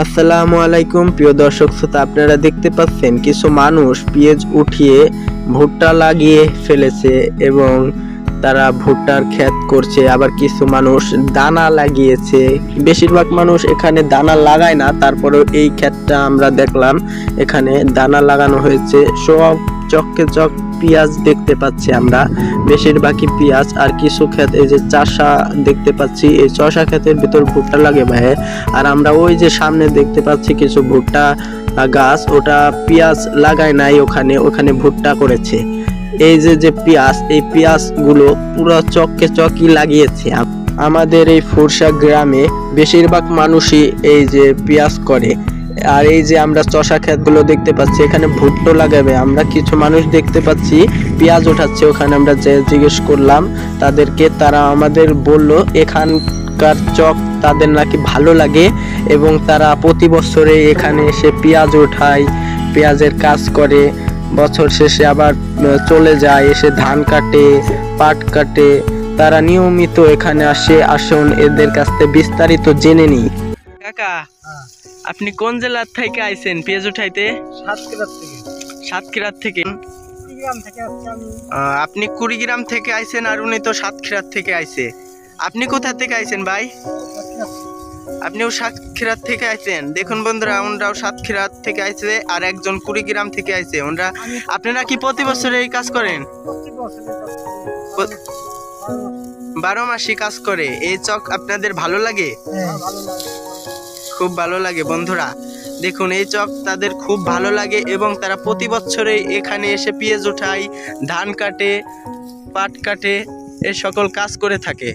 আসসালামু আলাইকুম, প্রিয় দর্শক শ্রোতা, আপনারা দেখতে পাচ্ছেন কিছু মানুষ পেঁয়াজ উঠিয়ে ভুট্টা লাগিয়ে ফেলেছে এবং তারা ভুট্টার ক্ষেত করছে। আবার কিছু মানুষ দানা লাগিয়েছে। বেশিরভাগ মানুষ এখানে দানা লাগায় না, তারপরেও এই ক্ষেতটা আমরা দেখলাম, এখানে দানা লাগানো হয়েছে। সব চককে চক পেঁয়াজ দেখতে পাচ্ছি আমরা। বেশিরভাগই পেঁয়াজ আর কিছু ক্ষেত, এই যে চাষা দেখতে পাচ্ছি। এই চষা ক্ষেতের ভিতর ভুট্টা লাগে ভাই। আর আমরা ওই যে সামনে দেখতে পাচ্ছি কিছু ভুট্টা গাছ, ওটা পেঁয়াজ লাগায় নাই ওখানে ওখানে ভুট্টা করেছে। এই যে যে পেঁয়াজ, এই পেঁয়াজগুলো পুরো চককে চকই লাগিয়েছে। আম- আমাদের এই ফুরসা গ্রামে বেশিরভাগ মানুষই এই যে পেঁয়াজ করে। আর এই যে আমরা চষা ক্ষেতগুলো দেখতে পাচ্ছি, এখানে ভুট্টো লাগাবে। আমরা কিছু মানুষ দেখতে পাচ্ছি, পেঁয়াজ ওঠাচ্ছে ওখানে আমরা যে জিজ্ঞেস করলাম তাদেরকে, তারা আমাদের বলল, এখানকার চক তাদের নাকি ভালো লাগে এবং তারা প্রতি বছরে এখানে এসে পেঁয়াজ ওঠায়, পেঁয়াজের কাজ করে। বছর শেষে আবার চলে যায়, এসে ধান কাটে, পাট কাটে। তারা নিয়মিত এখানে আসে, আসুন এদের কাছ থেকে বিস্তারিত জেনে নিই। কাকা আপনি কোন জেলার থেকে আইছেন? পেঁয়াজ উঠাইতে? সাতক্ষীরার থেকে। সাতক্ষীরার থেকে। আপনি কুড়িগ্রাম থেকে আইছেন আর উনি তো সাতক্ষীরার থেকে আইছে। আপনি কোথা থেকে আইছেন ভাই? আপনিও সাতক্ষীরার থেকে আইছেন। দেখুন বন্ধুরা ওনরাও সাতক্ষীরার থেকে আইছে আর একজন কুড়িগ্রাম থেকে আইছে। ওনরা আপনারা কি প্রতি বছর এই কাজ করেন? বারো মাসই কাজ করে। এই চক আপনাদের ভালো লাগে? হ্যাঁ, ভালো লাগে। খুব ভালো লাগে, বন্ধুরা। দেখুন, এই চক তাদের খুব ভালো লাগে এবং তারা প্রতি বছরে এখানে এসে পেঁয়াজ উঠায়, ধান কাটে, পাট কাটে, এ সকল কাজ করে থাকে।